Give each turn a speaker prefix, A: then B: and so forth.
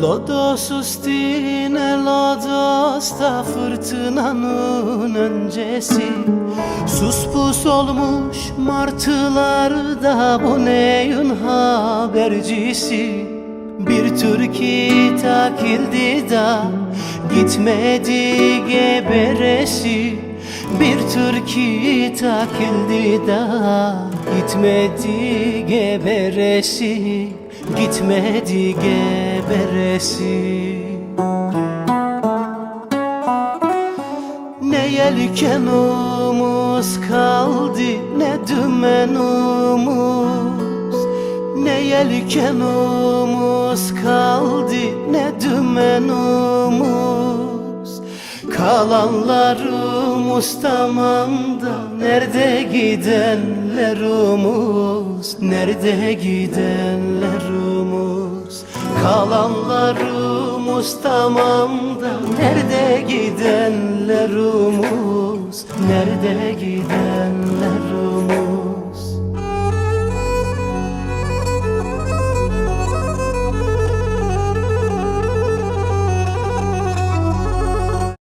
A: Lodos üstüne lodosta fırtınanın öncesi. Sus pus olmuş martılarda bu neyin habercisi? Bir türkü takildi da gitmedi geberesi Bir türkü takildi da gitmedi geberesi Gitmedi geberesi. Ne yelkenumuz kaldı ne dümenumuz Ne yelkenumuz kaldı ne dümenumuz Kalanlarımız tamam da Nerede gidenlerimiz Nerede gidenlerimiz Kalanlarımız tamam da Nerede gidenlerimiz Nerede gidenlerimiz